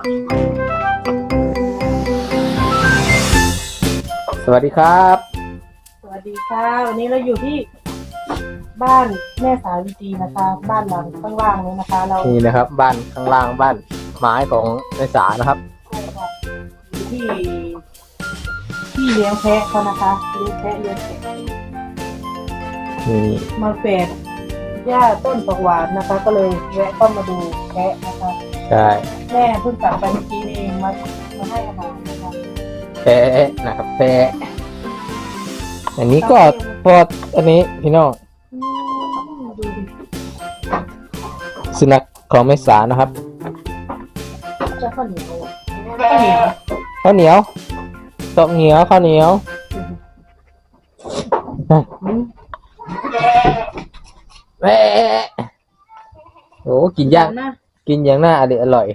สวัสดีครับ สวัสดีค่ะ วันนี้เราอยู่ที่บ้านแม่สาวิตรีนะคะ บ้านหลังข้างล่างนี้นะคะ เรานี่นะครับ บ้านข้างล่างบ้านไม้ของนายสานะครับอยู่ที่ที่เลี้ยงแพะเขานะคะเลี้ยงแพะเลี้ยงแกะนี่มาแฝดหญ้าต้นผักหวานนะคะ ก็เลยแวะเข้ามาดูแพะนะคะ ใช่แม่เพิ่งกลับไปเมื่อกี้นี่เองมามาให้อาหารนะคะแพะนะครับแพะอันนี้ก็พอดอันนี้พี่น้องอืมดูดิสุนัขของแม่สานะครับเจ้าข้าวเหนียวข้าวเหนียวข้าวเหนียวตอกเหนียวข้าวเหนียวอืมแม่โอ้กินย่างนะ กินอย่างน่าอร่อยอร่อย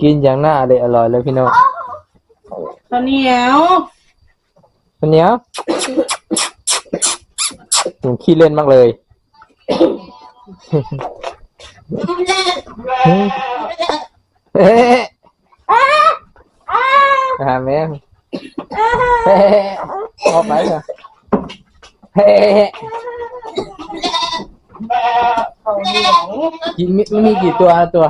กินอย่างน่าอร่อยอร่อยเลยพี่น้องข้าวเหนียวข้าวเหนียวหนูขี้เล่นมากเลยเฮ้ยหาแม่เฮ้ยออกไปเถอะเฮ้ยข้าวเหนียว กินมีมีกี่ตัวตัว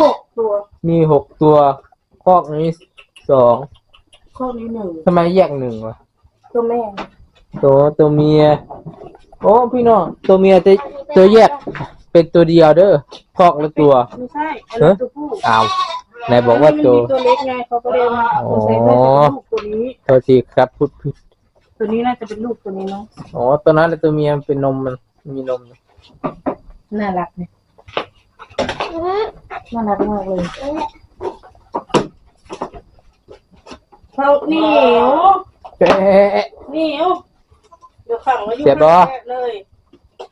หกตัวมีหกตัวคอกนี้สองข้าวนี้หนึ่งทำไมแยกหนึ่งวะตัวแม่ตัวตัวเมีย โอ้พี่น้องตัวเมียจะตัวแยกเป็นตัวเดียวเด้อคอกละตัว ไม่ใช่อันนั้นตัวผู้อ้าวไหนบอกว่ามันตัวมีตัวเล็กไงเขาก็เลยมาอ๋อใส่เพื่อจะเป็นลูกตัวนี้ตัวทีครับพูดผิด ตัวนี้น่าจะเป็นลูกตัวนี้เนาะอ๋อตัวนั้นแหละตัวเมียมันเป็นนมมันมีนมน่ารักเนี่ยน่ารักมากเลยเขาเหนียวเอ๊ะเหนียวเดี๋ยวขังไว้อยู่เสียบบ่ข้างแรกเลย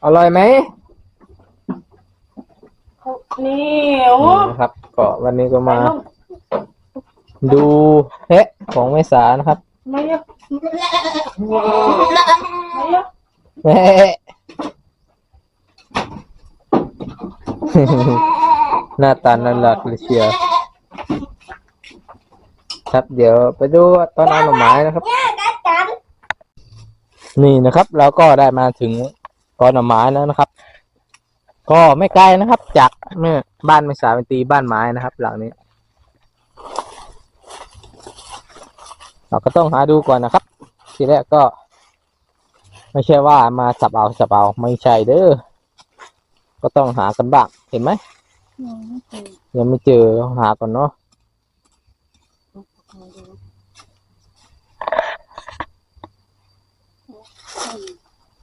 อร่อยไหมเขาเหนียวนี่นะครับ ก็วันนี้ก็มาไปลูกดูแพะของแม่สานะครับ ไม่เยอไม่เยอะแพะหน้าตาน่ารักเลยเชียวครับ เดี๋ยวไปดูต้นเอาหน่อไม้นะครับ นี่นะครับเราก็ได้มาถึงกอนหน่อไม้แล้วนะครับ ก็ไม่ไกลนะครับ จากเมื่อบ้านไม่สาเป็นตีบ้านไม้นะครับ หลังนี้ เราก็ต้องหาดูก่อนนะครับ ทีแรกก็ ไม่ใช่ว่ามาสับเอาสับเอาไม่ใช่เด้อก็ต้องหากันบ้างเห็นไหมยังไม่เจอหาก่อนเนาะ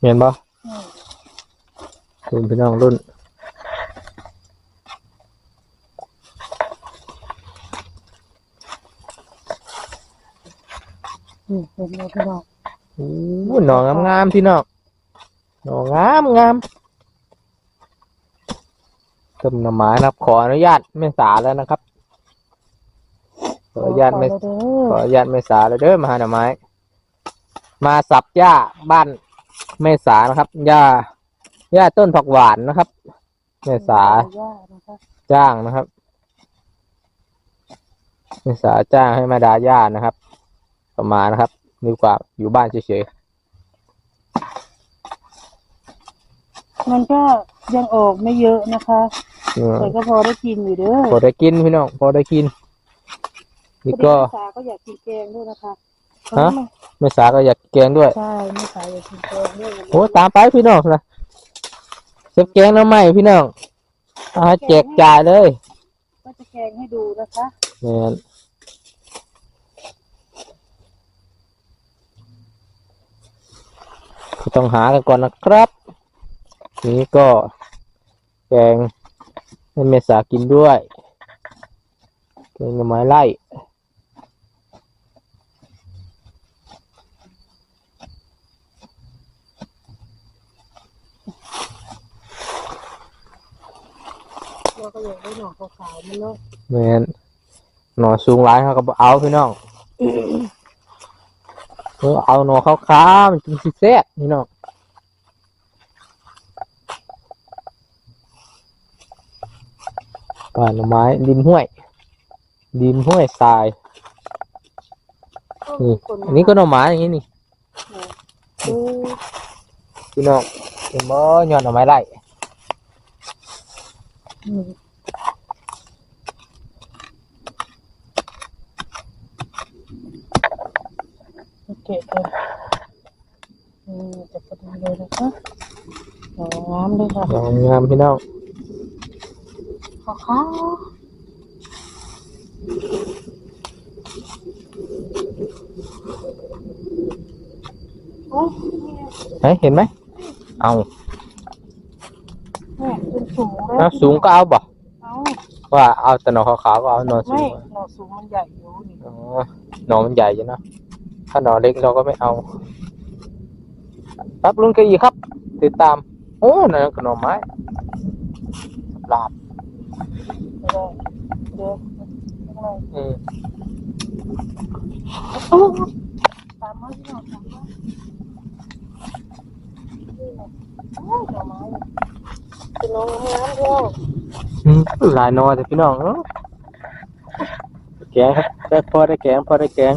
เห็นปะคุณพี่น้องรุ่น นี่เห็นไหมพี่น้องโอ้หน่องามๆพี่น้องหน่องามงามต้นหน่อไม้นะครับขออนุญาตแม่สาแล้วนะครับ ขออนุญาตแม่ขอเด้ขอออนุญาตแม่สาเลยเด้อมาหาหน่อไม้ มาสับหญ้าบ้านแม่สานะครับหญ้าหญ้าต้นผักหวานนะครับแม่สาย่านะคะจ้างนะครับแม่สาจ้างให้มาดาหญ้านะครับ ประมาณนะครับดีกว่าอยู่บ้านเฉยมันก็ยังออกไม่เยอะนะคะๆอืมแต่ก็พอได้กินอยู่เด้อพอได้กินพี่น้องพอได้กิน นี่ก็ พอดีแม่สาก็อยากกินแกงด้วยนะคะฮะ แม่สาก็อยากแกงด้วย ใช่แม่สาอยากกินแกงด้วยโอ้ตามไปพี่น้องนะเซฟแกงน้ำใหม่พี่น้องเอาให้แจกจ่ายเลยก็จะแกงให้ดูนะคะ เนี่ย ต้องหากันก่อนนะครับ นี้ก็แกงให้เมษากินด้วยแกงหน่อไม้ไล่เราก็อยากได้หน่อขาวๆมันเนาะแมนหน่อสูงหลายเขาก็บ่เอาพี่น้อง เอาหนอเขาวๆกินสิแซ่บนี่น้องป่าหน่อไม้ดินห้วย ดินห้วยทรายนี่อันนี้ก็หน่อไม้อย่างนี้นี่พี่น้องเห็นบ่หย่อนหน่อไม้ไร่ โอเคเลยอืมจะพอดีเลยนะคะสวยงามเลยค่ะงามงามพี่น้องขาวขาวโอ้เฮ้ยเห็นไหมเอาแม่เป็นสูงเลยเอาสูงก็เอาบ่เอาว่าเอาแต่หน่อขาวๆก็เอาหน่อสูไม่งหน่อสูงมันใหญ่อยู่นี่อ๋อหน่อมันใหญ่อยู่นะ ถ้าหน่อเล็กเราก็ไม่เอาครับลุงกอีครับ ติดตาม โอ้นั่นก็หน่อไม้ลาบไม่ได้เดี๋ยวข้างในอืมโอ้ตามมาที่หน่อตามมานี่แหละโอ้ยหน่อไม้เป็นน้องน้ำเดียวอืมหลายหนอแต่พี่น้องเนาะแกงครับได้พอได้แกงพอได้แกง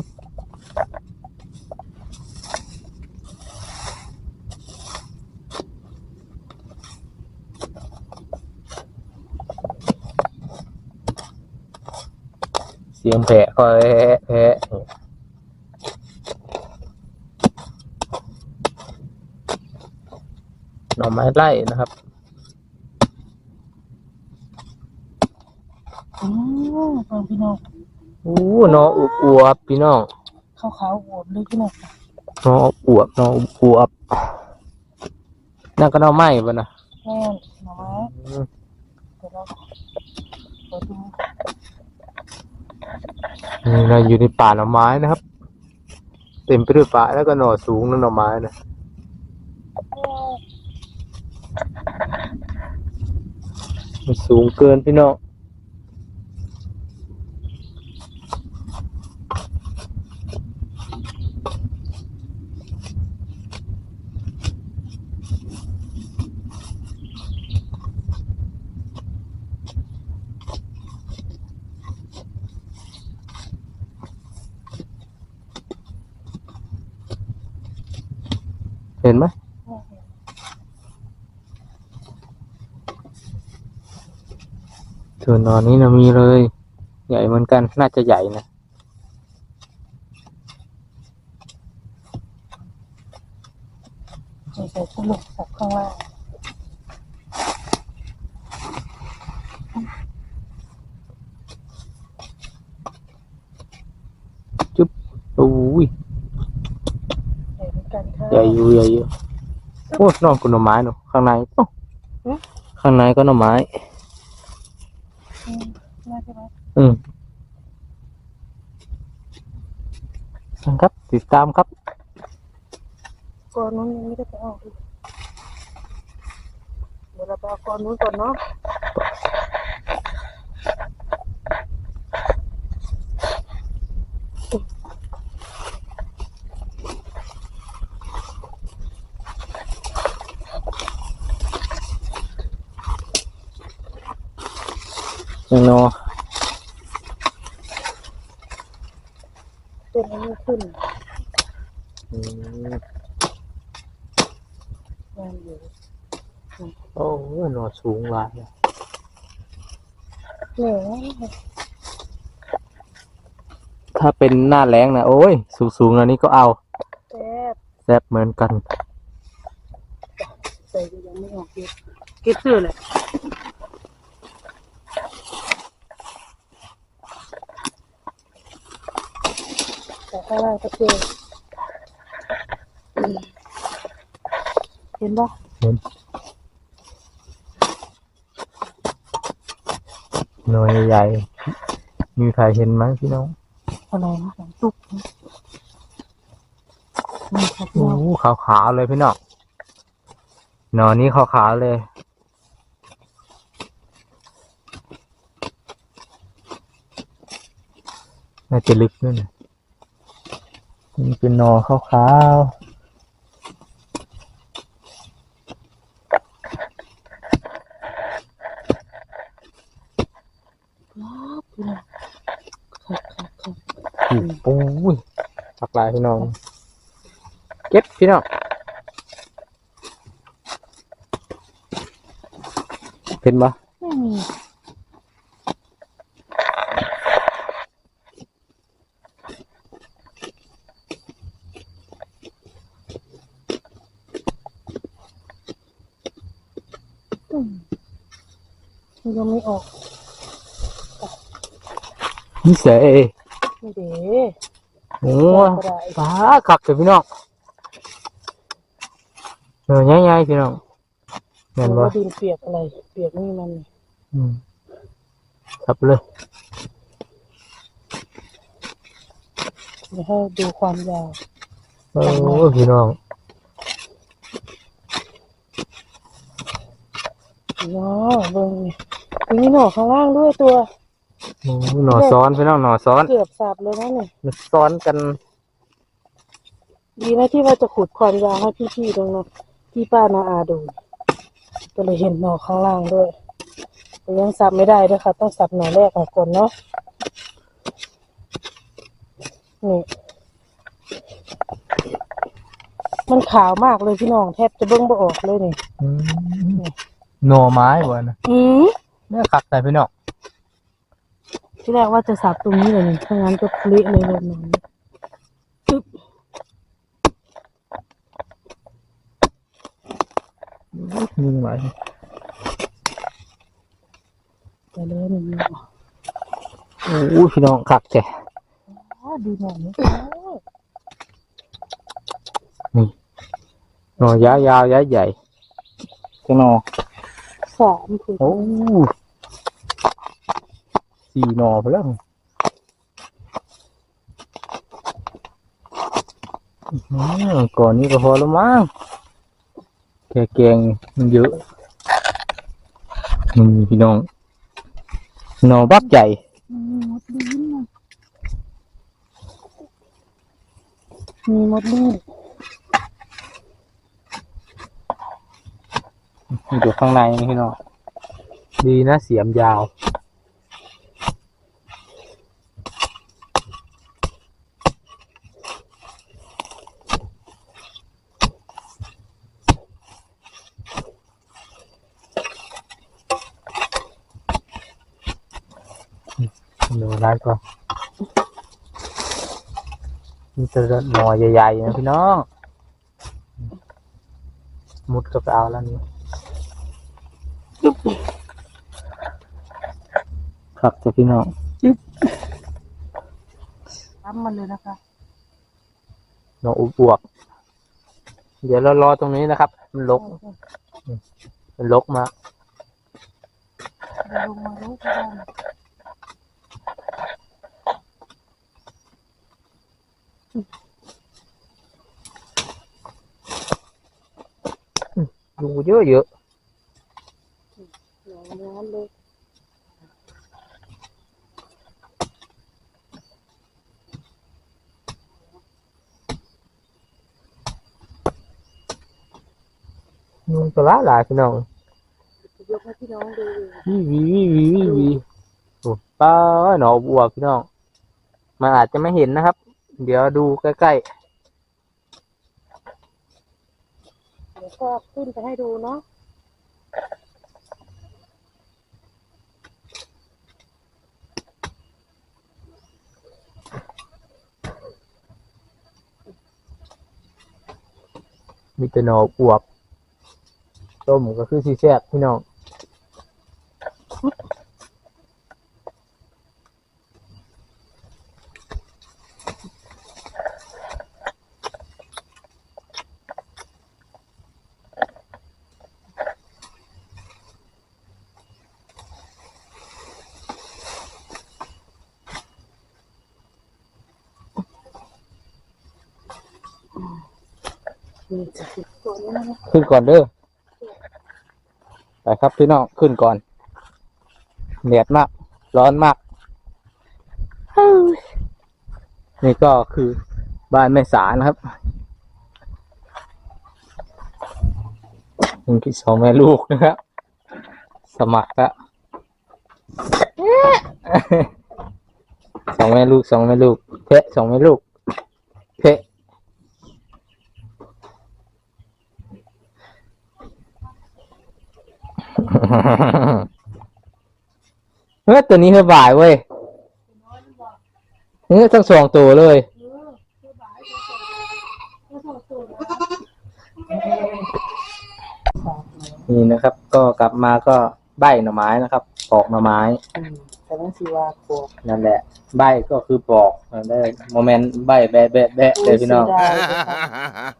สียงแผะคอยแผะหน่อไม้ไล่นะครับอืมเพิ่งพี่น้องอู้หนออวบอวบพี่น้องขาวขาวๆอวบเลยพี่น้องหนออวบหนออวบนั่นก็หนอไม้ป่ะนะแม่นหน่อไม้เดี๋ยวเราเดี๋ยวดู นี่เราอยู่ในป่าหน่อไม้นะครับ เต็มไปด้วยป่าแล้วก็หน่อสูงนะหน่อไม้นะมันสูงเกินพี่น้อง ส่วนหนอนนี้นะมีเลย ใหญ่เหมือนกันน่าจะใหญ่นะใส่ใส่สลุกสับข้างล่างโอ้ยใส่ด้วยกันค่ะใหญ่อยู่ใหญ่อยู่โอ้นอกกุหน่อไม้เนอะข้างในโอ้อืมข้างในก็หน่อไม้ อืมน่าจะไหม อืม ครับ ติดตามครับก่อนนู้นยังไม่ได้ไปเอาเลยเดี๋ยวเราไปเอาก่อนนู้นก่อนเนาะยังนอต้นนี้ไม่ ขึ้นอืมงานอยู่โอ้ยหนอสูงหลายอะเหนื่อยถ้าเป็นหน้าแรงนะโอ้ยสูงสูงๆอันนี้ก็เอาแซ่บแซ่บเหมือนกัน ใส่ก็ยังไม่ออกเก็บเก็บเสื้อเลย ข้างล่างก็เจออืมเห็นปะหน่วยใหญ่ๆมีใครเห็นไหมพี่น้องอะไรนะหนังตุ๊กนะนี่ครับโอ้ขาวขาวๆเลยพี่น้องหนอนนี้ขาวขาวๆเลยน่าจะลึกด้วยนะ นี่เป็นนอขาวๆอืมโอ้ยหลากหลายพี่น้อง เก็บพี่น้องเห็นปะไม่มี ยังไม่ออกนี่เสยไม่เด้โอ้ก็ได้ฟ้าขักเถอะพี่น้องเออง่ายๆพี่น้องเห็นว่าปะดินเปียกอะไรเปียกนี่มันอืมขับเลยเดี๋ยวให้ดูความยาวโอ้ยพี่น้อง ว้าวเบิ้งนี่มีหน่อข้างล่างด้วยตัว โอ้ยหน่อซ้อนพี่น้องหน่อซ้อนเกือบสับเลยนะนี่มันซ้อนกันดีนะที่ว่าจะขุดความยาวให้พี่ๆตรงนั้นพี่ป้านาอาดูก็เลยเห็นหน่อข้างล่างด้วยแต่ยังสับไม่ได้ด้วยค่ะ ต้องสับหน่อแรกออกก่อนเนาะนี่มันขาวมากเลยพี่น้องแทบจะเบิ้งบ่ออกเลยนี่อืม หน่อไม้วะนะอืมเนี่ยขักแต่พี่น้องที่แรกว่าจะสับตรงนี้เลยนี่ถ้างั้นก็เละเลยเลยมันปึ๊บยิงไหลไปเลยหนึ่งหน่อโอ้ยพี่น้องขักแท้อ๋อดูหน่อนี้หน่อยาวยาวย้ายใหญ่จังหน่อ สามคือโอ้สี่หน่อไปแล้วอื้อหือก่อนนี้ก็พอแล้วมั้งแกแกงมันเยอะนี่พี่น้องหน่อบักใหญ่มีมดลิ้นนะ มันอยู่ข้างในนี่พี่น้องดีนะเสียมยาวดูร้านก่อนมีแต่หน่อใหญ่ๆนะพี่น้อง มุดก็ไปเอาแล้วนี่ ครับจ้ะพี่น้องทำมันเลยนะคะหน่ออุบวบเดี๋ยวเรารอตรงนี้นะครับ มันลก มันลกมากเดี๋ยวลงมาลูกก็ได้นะดูเยอะเยอะหน่อร้อนเลย นู่นก็หลายหลายพี่น้องยกให้พี่น้องดูเลยวีวีวีวีวีวีโอ้ป้าหนอบัวพี่น้องมันอาจจะไม่เห็นนะครับ เดี๋ยวดูใกล้เดี๋ยวก็ขึ้นไปให้ดูเนาะๆมีแต่หนออวบ ต้มก็คือสีแซ่บพี่น้องนี่จะติดตัวนี้นะคะขึ้นก่อนเด้อ ไปครับพี่น้องขึ้นก่อนแดดมาก ร้อนมาก นี่ก็คือบ้านแม่สานะครับนี่คือสองแม่ลูกนะครับ สมัครล้วสองแม่ลูกสองแม่ลูกเพะสองแม่ลูกเพะ เฮ้ยตัวนี้คือบ่ายเว้ยเฮ้ยทั้งสองตัวเลยนี่นะครับ ก็กลับมาก็ใบหน่อไม้นะครับ ปอกหน่อไม้อืมแต่นั่นสิว่าโกบนั่นแหละ ใบก็คือปอกนั่นได้โมเมนต์ใบแบะแบะแบะเลยพี่น้องเสียดายเลยค่ะ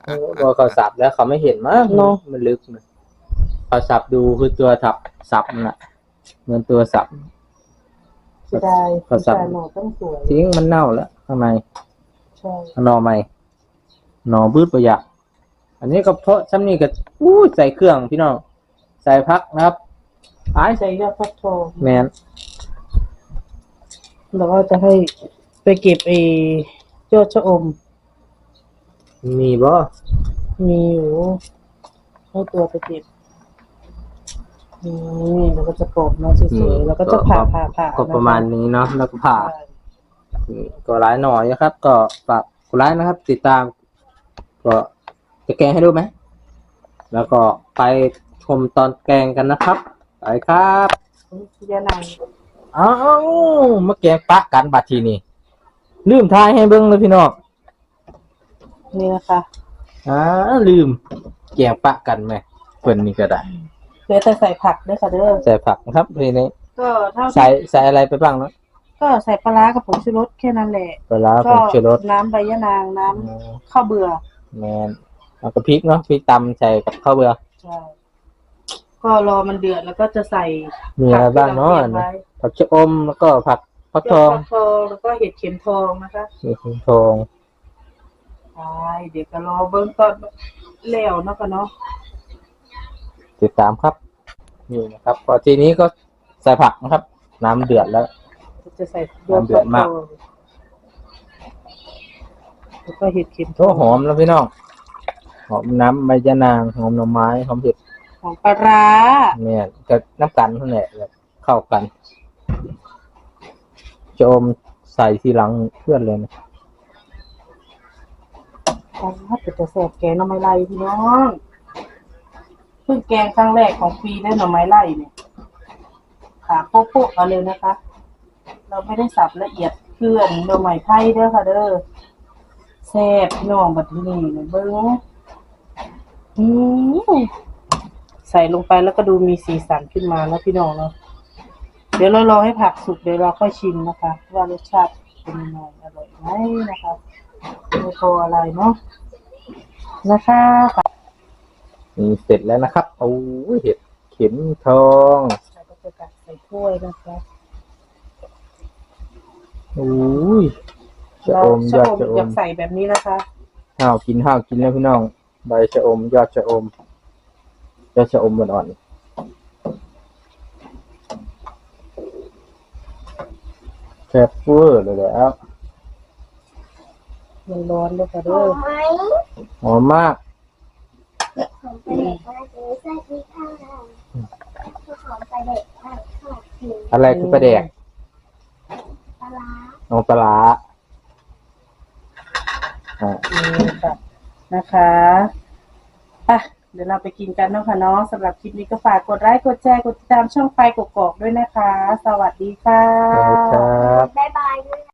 เออพอเขาสับแล้วเขาไม่เห็นมั้งเนอะมันลึกนะ เขาสับดูคือตัวสับสับน่ะเหมือนตัวสับเสียดายเขาสับผู้ชายหน่อต้องสวยทิ้งมันเน่าแล้วข้างในใช่ข้างนอกใหม่หนอบืดประหยัดอันนี้ก็เพราะซ้ำนี่ก็อู้ใส่เครื่องพี่น้องใส่พักนะครับอ้ายใส่ยอดฟักทองแมนแล้วก็จะให้ไปเก็บไอ้ยอดชะอม มีบ่มีอยู่ให้ตัวไปเก็บ นี่แล้วก็จะกรอบเนาะสวยๆแล้วก็จะผ่าผ่าผ่าก็ประมาณนี้เนาะแล้วก็ผ่าใช่นี่ก็ไลน์หน่อยนะครับ ก็ฝากกดไลค์นะครับ ติดตาม ก็จะแกงให้ดูไหมแล้วก็ไปชมตอนแกงกันนะครับไปครับยานางอ้าวมาแกงปะกันบัดทีนี้ลืมทายให้เบิ้งเลยพี่น้องนี่นะคะอ่าลืมแกงปะกันไหมเพิ่นนี่ก็ได้ เหลือแต่ใส่ผักด้วยค่ะเด้อใส่ผักนะครับทีนี้ก็เท่าใส่ใส่อะไรไปบ้างเนาะก็ใส่ปลาร้ากับผงชูรสแค่นั้นแหละปลาร้าผก็งชูรสน้ำใบยะนางน้ำข้าวเบื่อแมนแล้วก็พริกเนาะพริกตำใส่กับข้าวเบื่อใช่ก็รอมันเดือดแล้วก็จะใส่มีอะไรบ้างเนาะผักที่รตรียมไว้ผักชะอมแล้วก็ผักฟักทองเห็ดฟักทองแล้วก็เห็ดเข็มทองนะคะมีคุณทองใช่เดี๋ยวก็รอเบิ้งตอนแล้วเนาะกันเนาะ ติดตามครับ นี่นะครับพอทีนี้ก็ใส่ผักนะครับ น้ำเดือดแล้ว จะใส่น้ำเดือดมาก แล้วก็เห็ดเข็มทโอ้องหอมแล้วพี่น้องหอมน้ำใบยะนางหอมหน่อไม้หอมเห็ดของปลาร้าเนี่ยก็น้ำกันเท่านั้นแหละแบบเข้ากันจะอมใส่ทีหลังเพื่อนเลยนะถ้าเกิดจะแสบแกงหน่อไม้ไล่พี่น้องเพิ่งแกงครั้งแรกของปีได้หน่อไม้ไล่เนี่ยขาโป๊ะๆเอาเลยนะคะ เราไม่ได้สับละเอียดเคลื่อนหน่อไม้ไผ่เด้อค่ะเด้อแซ่บพี่น้องบัดนี้เนี่ยเบิ้งอืมใส่ลงไปแล้วก็ดูมีสีสันขึ้นมาแล้วพี่น้องเนาะเดี๋ยวเรารอให้ผักสุกเดี๋ยวเราค่อยชิมนะคะ ว่ารสชาติเป็นยังไงอร่อยไหมนะคะไม่พออะไรเนาะนะคะ นี่เสร็จแล้วนะครับโอ้ยเห็ดเข็มทองเราก็จะตักใส่ถ้วยนะคะโอ้ยชะเราอมยชะออดมชะออยามกใส่แบบนี้นะคะห้าวกินห้าวกินแล้วพี่น้อง ใบชะอม ยอดชะอม ยอดชะอมอ่อนๆแซ่บเวอร์เลยแล้ว มันร้อนด้วยค่ะหเด้ออมไหมหอมมากห อมไปเด็กมากเลยสวัสดีค่ะหอมไปเด็กมากค่ะถึงอะไรคือปลาแดกปลาร้าน้องปลาร้าอ่านี่ค่ะนะคะอะเดี๋ยวเราไปกินกันเนาะค่ะเนาะสำหรับคลิปนี้ก็ฝากกดไลค์กดแชร์กดติดตามช่องไฟกกอกด้วยนะคะ สวัสดีค่ะได้ครับ บ๊ายบายด้วย